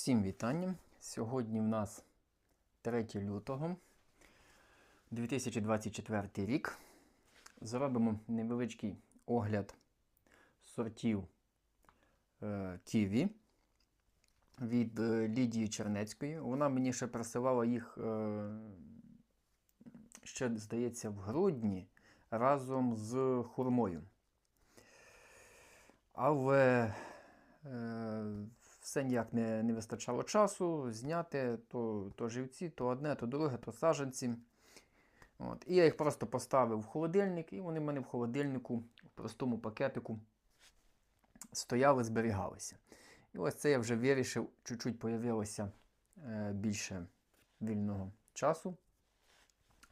Всім вітання. Сьогодні в нас 3 лютого 2024 рік. Зробимо невеличкий огляд сортів е, Ківі від е, Лідії Чернецької. Вона мені ще присилала їх е, ще, здається, в грудні разом з хурмою. Але е, все ніяк не, не вистачало часу зняти то, то живці, то одне, то друге, то саджанці. От. І я їх просто поставив в холодильник, і вони в мене в холодильнику, в простому пакетику стояли, зберігалися. І ось це я вже вирішив, чуть-чуть появилося е, більше вільного часу.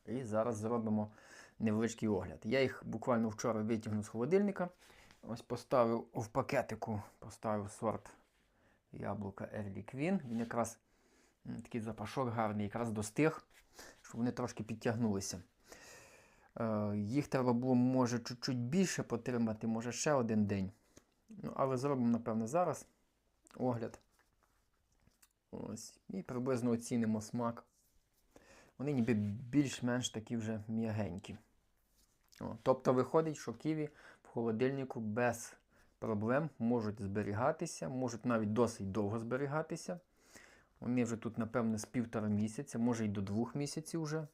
І зараз зробимо невеличкий огляд. Я їх буквально вчора витягнув з холодильника. Ось поставив в пакетику, поставив сорт яблука Early Queen. Він якраз такий запашок гарний, якраз достиг, щоб вони трошки підтягнулися. Е, їх треба було, може, чуть-чуть більше потримати, може ще один день. Ну, але зробимо, напевно, зараз огляд. Ось. І приблизно оцінимо смак. Вони ніби більш-менш такі вже м'ягенькі. Тобто виходить, що ківі в холодильнику без проблем можуть зберігатися, можуть навіть досить довго зберігатися. Вони вже тут, напевно, з півтора місяця, може й до двох місяців вже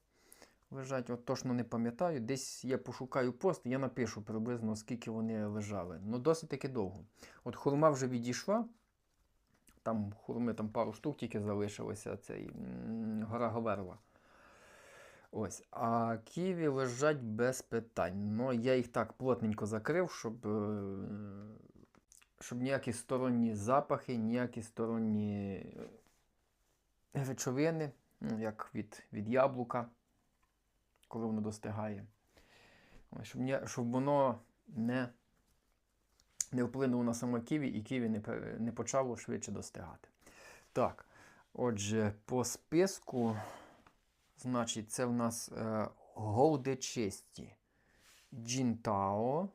лежать. От точно не пам'ятаю. Десь я пошукаю пост, я напишу приблизно, скільки вони лежали. Ну, досить таки довго. От хурма вже відійшла. Там хурми там пару штук тільки залишилося, цей гора Говерла. Ось, а ківі лежать без питань. Ну, я їх так плотненько закрив, щоб, е, щоб ніякі сторонні запахи, ніякі сторонні речовини, ну, як від, від яблука, коли воно достигає. Щоб, ні- щоб воно не, не вплинуло на саме ківі і ківі не, не почало швидше достигати. Так, отже, по списку. Значить, це в нас е, Голде Честі, Джінтао.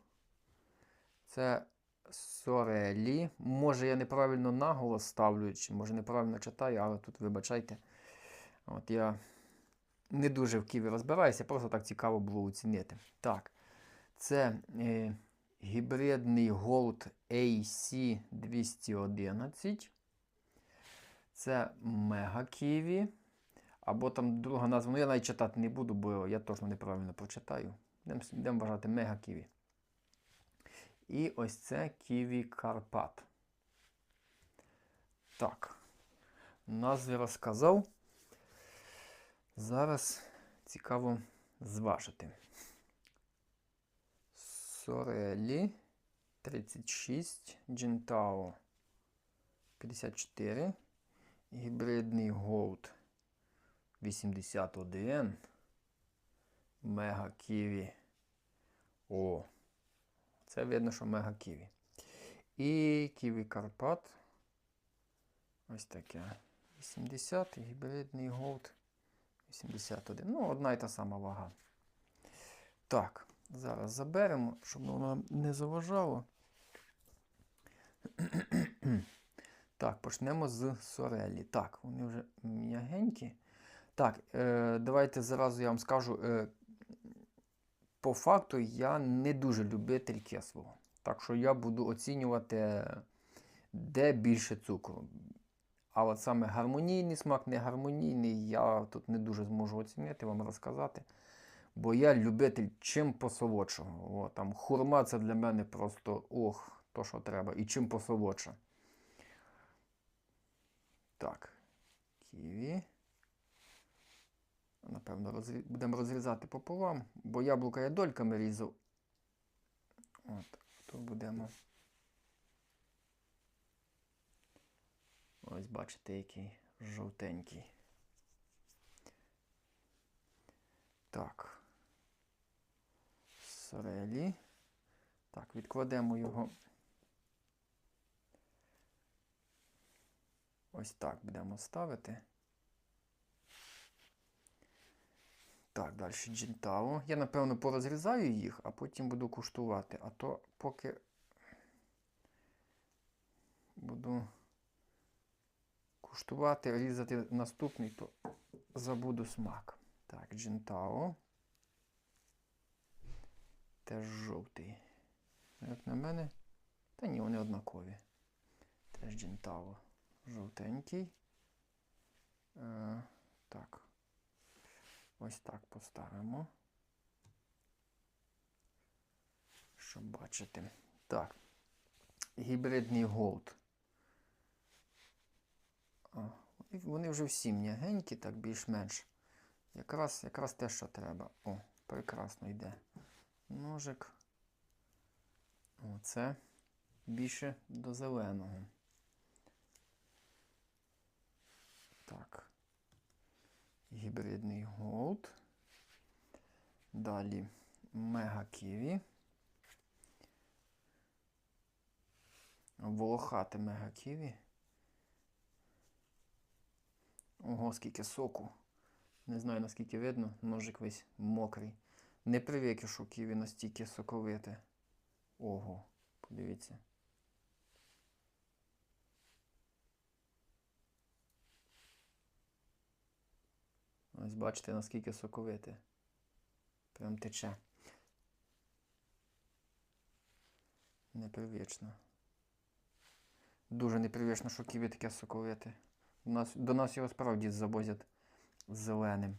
Це Сорелі. Може, я неправильно наголос ставлю, чи може неправильно читаю, але тут вибачайте. От я не дуже в Києві розбираюся, просто так цікаво було оцінити. Так, це е, гібридний Gold AC211. Це Мега Ківі. Або там друга назва. Ну я навіть читати не буду, бо я точно неправильно прочитаю. Йдемо вважати мега ківі. І ось це Ківі Карпат. Так. Назви розказав. Зараз цікаво зважити. Сорелі 36, Джентао 54, гібридний Gold 81. Мега Ківі. О. Це видно, що Мега Ківі. І Ківі Карпат. Ось таке. 80 гібридний голд. 81. Ну, одна і та сама вага. Так, зараз заберемо, щоб воно не заважало. Так, почнемо з сорелі. Так, вони вже м'ягенькі. Так, е, давайте зразу я вам скажу. Е, по факту я не дуже любитель кислого. Так що я буду оцінювати, де більше цукру. А от саме гармонійний смак, не гармонійний, я тут не дуже зможу оцінити, вам розказати. Бо я любитель чим посолодшого. О, там, хурма це для мене просто ох, то що треба. І чим посолодше. Так, ківі. Напевно, розрі... будемо розрізати пополам, бо яблука я дольками різав. От, тут будемо. Ось бачите, який жовтенький. Так. Сорелі. Так, відкладемо його. Ось так будемо ставити. Так, далі джентао. Я, напевно, порозрізаю їх, а потім буду куштувати. А то поки буду куштувати, різати наступний, то забуду смак. Так, джентао. Теж жовтий. Як на мене. Та ні, вони однакові. Теж джентао. Жовтенький. Е, так. Ось так поставимо. Щоб бачити. Так. Гібридний голд. Вони вже всі м'ягенькі, так більш-менш. Якраз, якраз те, що треба. О, прекрасно йде. Ножик. Оце більше до зеленого. Так. Гібридний голд. Далі мега ківі. Волохате мега ківі. Ого, скільки соку. Не знаю наскільки видно, ножик весь мокрий. Не привик, що ківі настільки соковите. Ого, подивіться. Ось бачите, наскільки соковите. Прям тече. Непривично. Дуже непривично, що ківі таке соковите. У нас, до нас його справді завозять зеленим.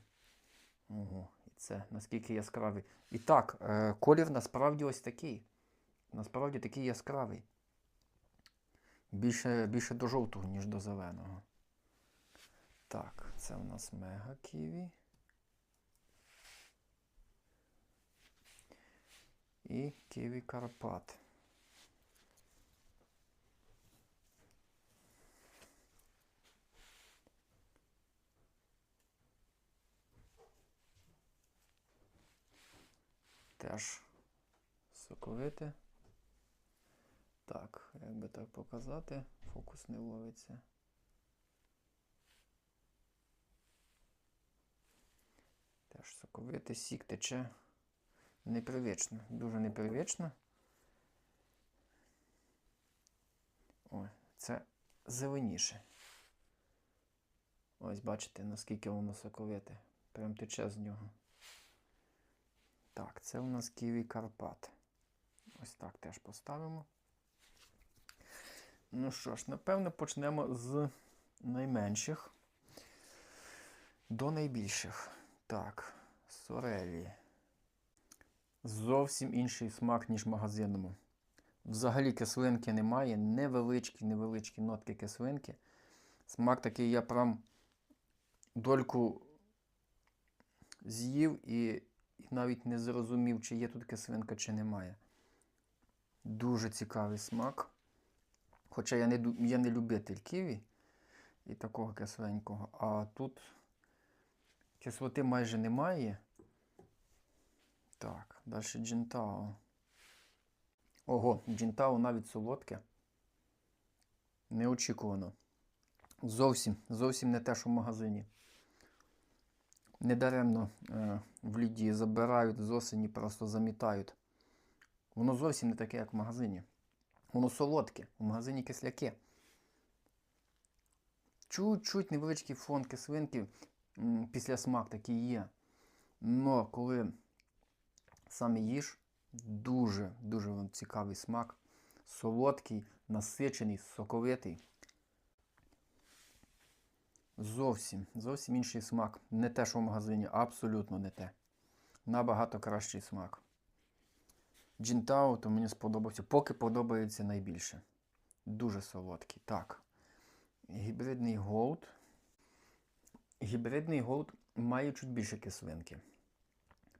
Ого, і це наскільки яскравий. І так, е, колір насправді ось такий. Насправді такий яскравий. Більше, більше до жовтого, ніж до зеленого. Так, це у нас мега ківі. І ківі Карпат. Теж соковите. Так, як би так показати, фокус не ловиться. Теж соковите, сік тече. Непривично, дуже непривично. Ой, це зеленіше. Ось бачите, наскільки воно соковите. Прям тече з нього. Так, це у нас Ківі Карпат. Ось так теж поставимо. Ну що ж, напевно, почнемо з найменших до найбільших. Так, сорелі. Зовсім інший смак, ніж магазинному. Взагалі кислинки немає, невеличкі, невеличкі нотки кислинки. Смак такий, я прям дольку з'їв і навіть не зрозумів, чи є тут кислинка, чи немає. Дуже цікавий смак. Хоча я не я не любитель ківі і такого кисленького, а тут кислоти майже немає. Так, далі джинтао. Ого, джинтао навіть солодке. Неочікувано. Зовсім, зовсім не те, що в магазині. Недаремно е, в Лідії забирають з осені, просто замітають. Воно зовсім не таке, як в магазині. Воно солодке, в магазині кисляки. Чуть-чуть невеличкий фон кислинки після смак такий є. Но коли саме їж, дуже-дуже цікавий смак. Солодкий, насичений, соковитий. Зовсім, зовсім інший смак. Не те, що в магазині, абсолютно не те. Набагато кращий смак. Джінтао то мені сподобався, поки подобається найбільше. Дуже солодкий. Так. Гібридний голд. Гібридний голд має чуть більше кислинки.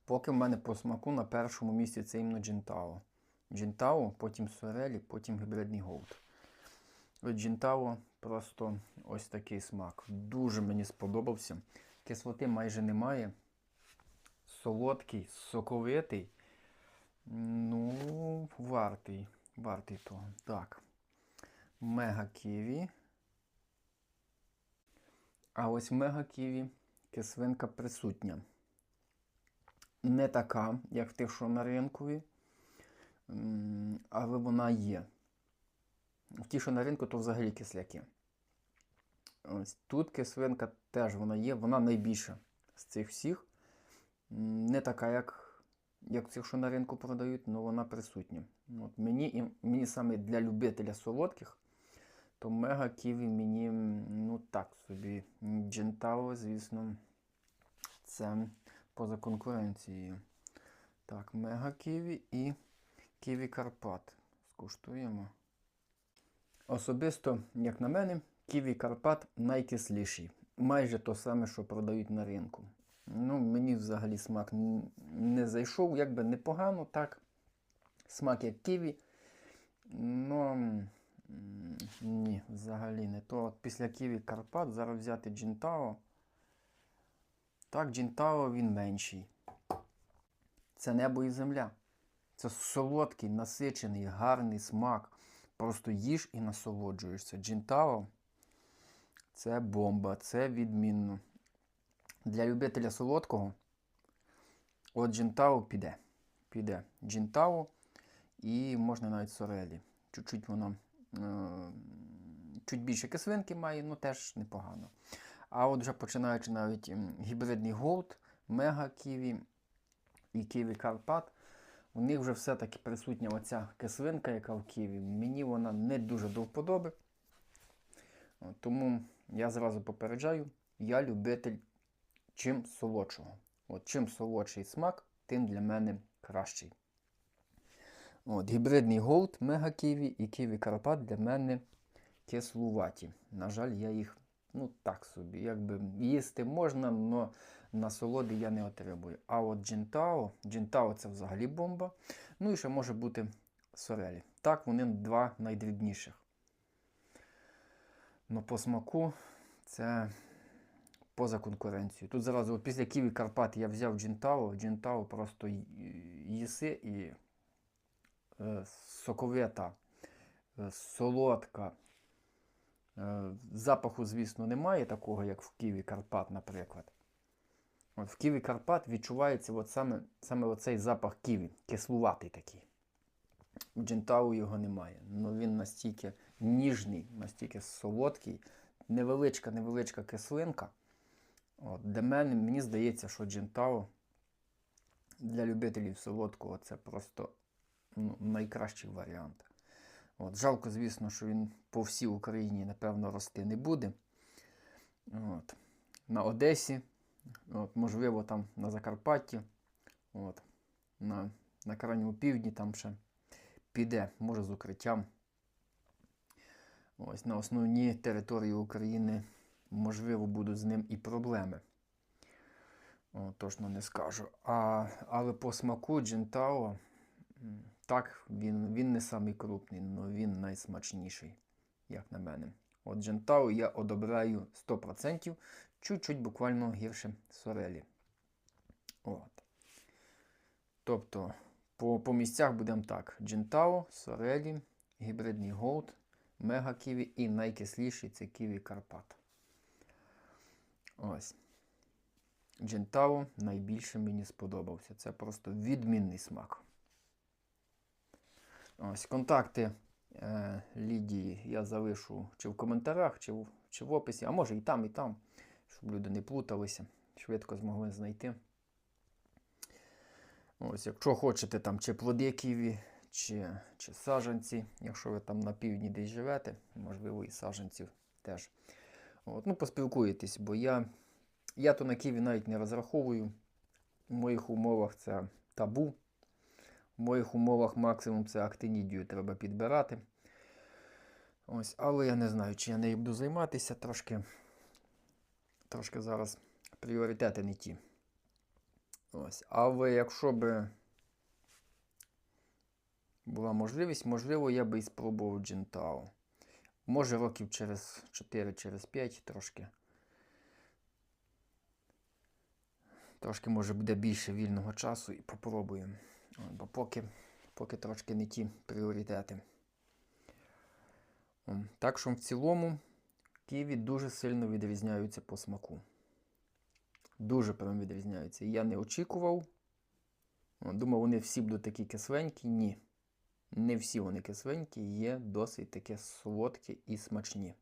Поки в мене по смаку на першому місці це іменно Джінтао. Джінтао, потім Сорелі, потім гібридний голд. От просто ось такий смак. Дуже мені сподобався. Кислоти майже немає. Солодкий, соковитий. Ну, вартий. Вартий того. Так. Мега ківі. А ось в мега ківі кислинка присутня. Не така, як в тих, що на ринкові, але вона є. В ті, що на ринку, то взагалі кисляки. Ось тут кислинка теж вона є, вона найбільша з цих всіх. Не така, як, як ці, що на ринку продають, але вона присутня. От мені, і- мені саме для любителя солодких, то мега ківі мені, ну так собі. Джентао, звісно, це поза конкуренцією. Так, мега ківі і ківі Карпат. Скуштуємо. Особисто, як на мене, ківі Карпат найкисліший. Майже то саме, що продають на ринку. Ну, мені взагалі смак не зайшов, якби непогано, так. Смак як ківі. Ну, м, ні, взагалі не то. От після ківі Карпат зараз взяти Джінтао. Так, Джінтао він менший. Це небо і земля. Це солодкий, насичений, гарний смак. Просто їж і насолоджуєшся. Джінтао це бомба, це відмінно. Для любителя солодкого от Джінтао піде. Піде Джінтао і можна навіть сорелі. Чуть-чуть воно чуть більше кислинки має, ну теж непогано. А от вже починаючи навіть гібридний голд, мега ківі і ківі Карпат, у них вже все-таки присутня оця кислинка, яка в ківі. Мені вона не дуже до вподоби. Тому я зразу попереджаю, я любитель чим солодшого. От Чим солодший смак, тим для мене кращий. От, Гібридний голд, мега ківі і ківі Карпат для мене кислуваті. На жаль, я їх ну так собі. Якби їсти можна, але насолоди я не отримую. А от Джинтао, Джинтао це взагалі бомба. Ну і ще може бути сорелі. Так, вони два найдрібніших. Но по смаку це поза конкуренцією. Тут зразу після Ківі Карпат я взяв Джинтао. Джинтао просто їси і соковита, е, солодка. Е, Запаху, звісно, немає такого, як в Ківі Карпат, наприклад. В Ківі Карпат відчувається от саме, саме оцей запах ківі, кислуватий такий. У Джентау його немає. Ну він настільки ніжний, настільки солодкий, невеличка, невеличка кислинка. От, для мене, мені здається, що Джентао для любителів солодкого це просто ну, найкращий варіант. От, жалко, звісно, що він по всій Україні, напевно, рости не буде. От. На Одесі, от, можливо, там на Закарпатті, от, на, на крайньому півдні там ще піде, може з укриттям. Ось на основній території України, можливо, будуть з ним і проблеми. О, точно не скажу. А, але по смаку Джентао, так, він, він не самий крупний, але він найсмачніший, як на мене. От Джентао я одобряю 100%, чуть-чуть буквально гірше сорелі. От. Тобто, по, по місцях будемо так: Джентао, Сорелі, гібридний Голд, Мега Ківі і найкисліший це Ківі Карпат. Ось. Джентао найбільше мені сподобався. Це просто відмінний смак. Ось контакти е, Лідії я залишу чи в коментарях, чи в, чи в описі, а може і там, і там, щоб люди не плуталися, швидко змогли знайти. Ось, якщо хочете там чи плоди ківі, чи, чи саджанці, якщо ви там на півдні десь живете, можливо, і саджанців теж. От, ну, поспілкуєтесь, бо я, я то на ківі навіть не розраховую. В моїх умовах це табу. В моїх умовах максимум це актинідію треба підбирати. Ось, але я не знаю, чи я нею буду займатися трошки. Трошки зараз пріоритети не ті. Ось. Але якщо б була можливість, можливо, я би і спробував Джентао. Може, років через 4, через 5 трошки. Трошки, може, буде більше вільного часу і попробуємо. Бо поки, поки трошки не ті пріоритети. Так що в цілому ківі дуже сильно відрізняються по смаку. Дуже прям відрізняються. Я не очікував. Думав, вони всі будуть такі кисленькі. Ні. Не всі вони кисленькі, є досить таке солодкі і смачні.